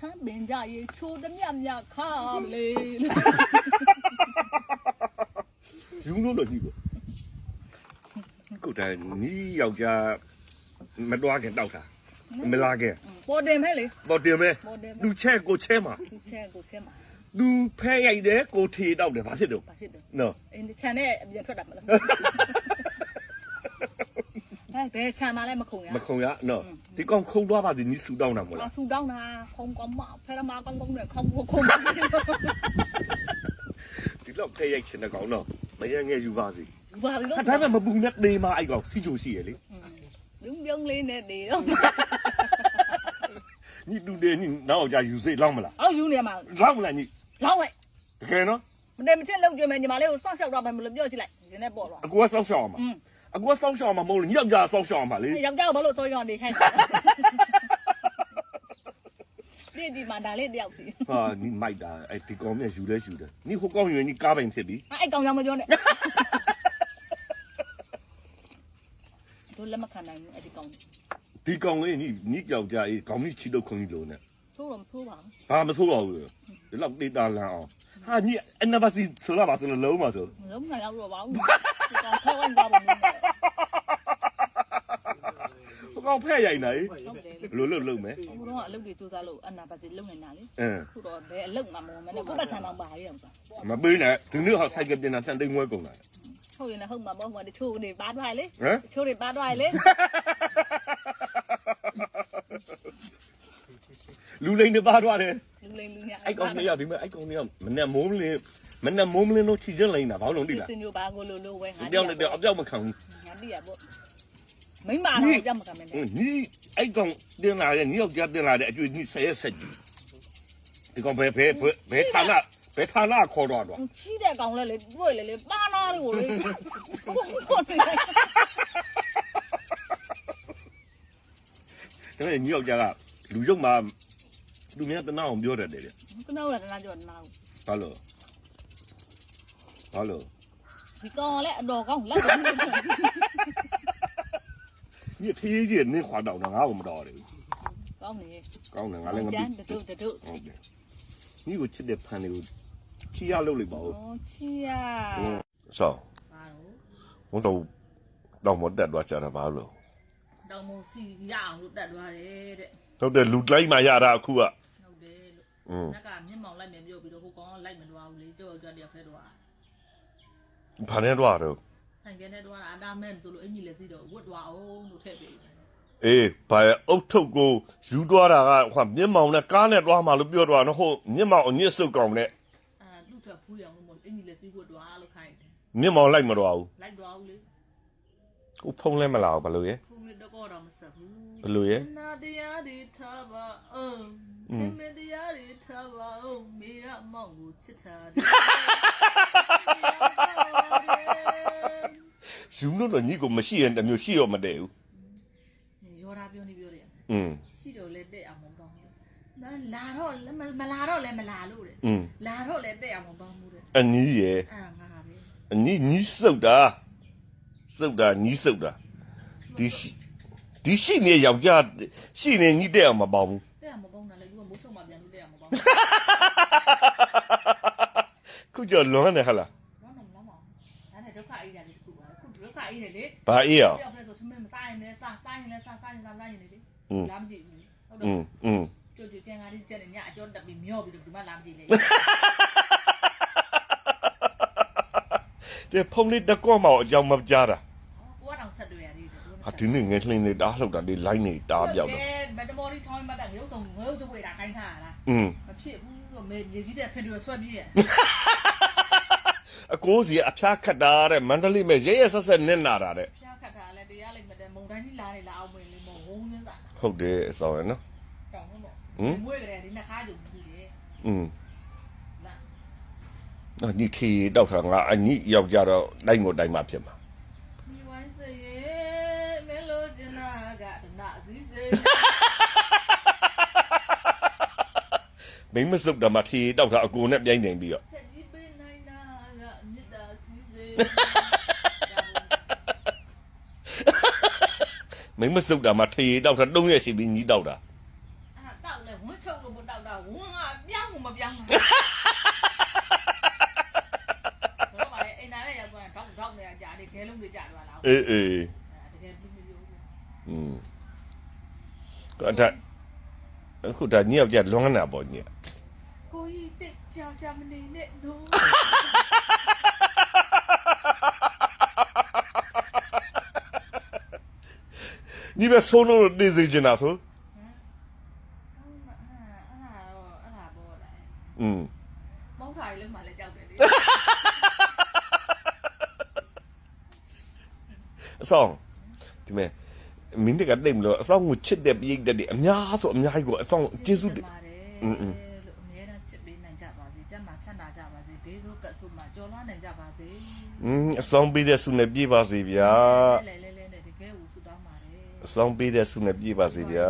ထမ်းပင်ကြရေချိုးသည်မြတ်မြတ်ခါလေယူလို့လို့ညီကိုကိုတိုင်ညီယောက်ျားမတွားခင်တောက်တာမလာခင်ပေါ်တင်မဲလေပေါ်တင်မဲပေါ်တင်မဲလူချဲကိုချဲမှာသူချဲကိုဆဲမှာလူဖဲရိုက်တယ်ကိုထေတောက်တယ်ဘာဖြစ်တော့ဘာဖြစ်တယ်နော်အင်းချန်နဲ့အပြင်ထွက်တာမလားဟဲ့ ဘယ်ချန်မှလည်းမခုံရမခုံရနော်ဒီကောင်ခုံသွားပါစီညီဆူတောင်းတာမို့အလားဆူတောင်းတာခုံကောင်မဖဲရမကောင်ကောင်နဲ့ခုံခုံပါဒီလောက်ဖဲရိုက်ချင်တဲ့ကောင်နော်မရငယ်ယူပါစီဘာလို့ဒါပေမဲ့မပူနဲ့နေမှာအဲ့ကောင်စီချိုရှိရလေပြုံးပြုံးလေးနဲ့နေတော့ညီတူတယ်ညီနောက်ကြယူစိလောက်မလားအောက်ယူနေမှာလောက်မလားညီလောက်လိုက်တကယ်နော်မတယ်မချင်းလောက်ကြမယ်ညီမလေးကိုစောင့်ရှောက်တော့မယ်မလို့ပြောကြည့်လိုက်ဒီနေ့ပေါ်တော့အကူကစောက်ရှောက်အောင်ပါ အကူကစောက်ရှောက်အောင်မမဟုတ်လို့ညီယောက်ျားစောက်ရှောက်အောင်ပါလေယောက်ျားကဘာလို့စောရောနေခိုင်းလဲဒီဒီမှာဒါလေးတယောက်စီဟာညီမိုက်တာအဲ့ဒီကောင်မြယူလဲယူတယ်ညီဟိုကောင်ယူရင်ညီကားပိုင်ဖြစ်ပြီအဲ့ကောင်ကြောင်မပြောနဲ့တို့လက်မခံနိုင်ဘူးအဲ့ဒီကောင်ဒီကောင်လေးညီညီယောက်ျားအေးခေါင်းကြီးချီတော့ခုံကြီးလို့နဲ့ ဆိုးတော့မဆိုးပါဘူးဘာမဆိုးပါဘူးဒီလောက်ဒေတာလန်အောင်ဟာညီအနဘစီဆိုလာပါဆိုလို့လုံးပါဆိုလုံးနိုင်တော့ပါဘူးဒီကောင်ထောက်ဝင်ပါဘူးဟိုကောင်ဖဲ့ရိုက်နေဟုတ်တယ်လို့လို့လုံးမယ်ဘုတော့အလုပ်တွေစူးစမ်းလို့အနာပါစီလုံနေတာလေအင်းခုတော့ဘယ်အလုပ်မှမဝင်မနဲ့ကိုပတ်ဆံတော့ပါရအောင်ဆိုမပေးနဲ့ဒီနေ့ဟာဆိုင်ကပြင်တာတန်တိန်ဝဲကုန်လာဟုတ်ရင်လည်းဟုတ်မှာမဟုတ်မှာတချို့တွေပါသွားလေဟမ်တချို့တွေပါသွားလေ လူလိန်တွေပါသွားတယ်လူလိမ်လူညာအဲ့ကောင်လေးရောက်ဒီမဲ့အဲ့ကောင်လေးရောက်မနဲ့မိုးမလင်းမနဲ့မိုးမလင်းလို့ချီကျလိန်တာဘာလို့တိလားစင်ညိုပါကိုလိုလိုဝဲငါတယောက်နဲ့တယောက်အပြောက်မခံဘူးငါတိရပေါ့မိမတော့ကြောက်မကမနဲ့ညီအဲ့ကောင်တင်လာရဲ့ညီယောက်ျားတင်လာတဲ့အကျွေးညီဆဲဆက်ကြီးဒီကောင်ဘယ်ဘယ်ဘယ်ဌာနဘယ်ဌာနခေါ်တော့တော့ကြီးတဲ့ကောင်လဲလေတွေ့လေလေပါနာတွေကိုလေဘုံဘုံနေဒါပေမဲ့ညီယောက်ျားကလူရုပ်မှာ သူများတနာအောင်ပြောတတ်တယ်လေကနော်ကလည်းတနာကြောတနာဘူးဟာလိုဟာလိုဒီကောင်ကလည်းအတော်ကောင်းလောက်တယ်ညထေးကြီးနင်းခွာတော့ငါ့ကိုမတော်တယ်ကောင်းနေကောင်းတယ်ငါလည်းငါတတို့တတို့ဟုတ်တယ်ညီကိုချစ်တဲ့ဖန်တွေကိုချီရလုပ်လိုက်ပါဦးဩချီရဆောဘာလို့ဝန်တော်တော့မတက်သွားကြတာဘာလို့တော့မစီရအောင်လို့တက်သွားတယ်တဲ့ဟုတ်တယ်လူလိုက်မှရတာအခုက နက်ကမျက်မှောင်လိုက်မြန်ပြုတ်ပြီးတော့ဟိုကောင်ကလိုက်မသွားဘူးလေကြောက်ကြောက်တယောက်ဖဲတော့ဘာနဲ့တော့တော့ဆိုင်ကနဲ့တော့အတားမဲ့ဆိုလို့အင်ကြီးလည်းစီတော့ဝတ်သွားအောင်လို့ထည့်ပေးအေးဘာလဲအုတ်ထုတ်ကိုယူသွားတာကဟိုမျက်မှောင်နဲ့ကားနဲ့သွားမှလို့ပြောတော့နော်ဟုတ်မျက်မှောင်အညစ်စုပ်ကောင်နဲ့အာလူထွက်ဖူးရအောင်လို့မလို့အင်ကြီးလည်းစီဝတ်သွားလို့ခိုင်းတယ်မျက်မှောင်လိုက်မတော့ဘူးလိုက်သွားဘူးလေကိုဖုံးလဲမလာဘူးဘလို့ရဲဖုန်းလေးတော့တော့မဆက်ဘူးဘလို့ရဲနာတရားတွေထားပါအောင် မင်းမတရားတွေထားပါဦးမေရမောင်ကိုချစ်တာယူလို့တော့ညီကိုမရှိရင်တစ်မျိုးရှိတော့မတည့်ဘူးရောတာပြောနေပြောတယ်อืมရှိတော့လဲတဲ့အောင်မကောင်းဘူးလာတော့မလာတော့လဲမလာလို့တဲ့လာတော့လဲတဲ့အောင်မကောင်းဘူးတဲ့အညီရဲ့အာငါပဲအညီညီစုတ်တာစုတ်တာညီစုတ်တာဒီရှိဒီရှိနေယောက်ျားရှိနေညီတဲ့အောင်မပေါဘူးတဲ့အောင်မပေါဘူး ခုကြော်လွန်းတယ်ဟလားလွန်းတယ်လွန်းပါဒါနဲ့ဒုက္ခအေးတယ်လေခုပါခုဒုက္ခအေးတယ်လေဘာအေးအောင်ပြောပြဆိုချင်မစားရင်လည်းစားစားရင်လည်းစားစားရင်စားစားရင်လည်းလေလာမကြည့်ဘူးဟုတ်တော့อืมကြွကြွကျန်ကားလေးကျက်နေညအကျော်တက်ပြီးမျောပြီးတော့ဒီမှာလာမကြည့်လေတဲ့ဖုန်းလေးတကော့မအောင်အကြောင်းမကြားတာကိုကတော့ဆက်တွေ့ရသေး တယ် ဟာဒီနေ့ငယ်လှင်းနေတားလှုပ်တာဒီ line နေတားပြောက်တော့ မတမော်ရီထောင်းမှတ်တာရုပ်ဆောင်ငုံကြွေတာခိုင်းထားတာ อืม မဖြစ်ဘူးလို့မေမြေကြီးတဲ့ဖင်တွေဆွဲပြေးရ အကိုးစီအဖျားခတ်တာတဲ့မန္တလေးမဲ့ရဲရဲဆက်ဆက်နစ်နာတာတဲ့ ဖျားခတ်တာလည်းတရားလိုက်မတဲ့မုံတိုင်းကြီးလာနေလာအောင်မင်းလေးမဝုန်းနေတာ ဟုတ်တယ်အစောရနော် ကြောင်တော့ ဟင် မွေးကြတယ်ဒီနှစ်ခါကြုံဘူးလေ อืม လာ နော်ဒီထီတောက်တာငါအညီယောက်ကြတော့တိုင်းကိုတိုင်းမှဖြစ်မှာ ကဒနာစည်းစေမိမစုပ်တာမှထီတောက်တာအကိုနဲ့ပြိုင်နေပြီးတော့ချက်ကြီးပေးနိုင်တာကမေတ္တာစည်းစေမိမစုပ်တာမှထီတောက်တာတုံးရက်ရှိပြီးညီးတောက်တာအာတောက်လဲဝန်းချုပ်လို့မတောက်တာဝန်းကပြောင်းမပြောင်းဘူးတော့ပါလေအိမ်နာနဲ့ရောက်သွားရင်တောက်တောက်နေတာကြာတယ်ခဲလုံးတွေကြာသွားလားအေးအေး ဒါအခုဒါညယောက်ျားလွမ်းနာပေါ့ညကိုကြီးတစ်ကြာကြာမနေနဲ့နိုးညပဲဆုံးလို့နေစေချင်တာဆိုအဲ့ဒါတော့အဲ့ဒါပေါ်လာอืมမောက်ထားရလုံးမှလည်းကြောက်တယ်လေအဆောင်ဒီမဲ့ မင်းတကတိတ်မလို့အဆောင်ကိုချစ်တဲ့ပြိတ္တတွေအများဆိုအများကြီးကိုအဆောင်ကျေးဇူးတင်အင်းအင်းလို့အများနဲ့ချစ်ပေးနိုင်ကြပါစေကျမ်းမာချမ်းသာကြပါစေဘေးဆိုးကပ်ဆိုးမှာကျော်လွှားနိုင်ကြပါစေอืมအဆောင်ပေးတဲ့ဆုနဲ့ပြည့်ပါစေဗျာလဲလဲလဲနဲ့တကယ်ကိုဆုတောင်းပါတယ်အဆောင်ပေးတဲ့ဆုနဲ့ပြည့်ပါစေဗျာ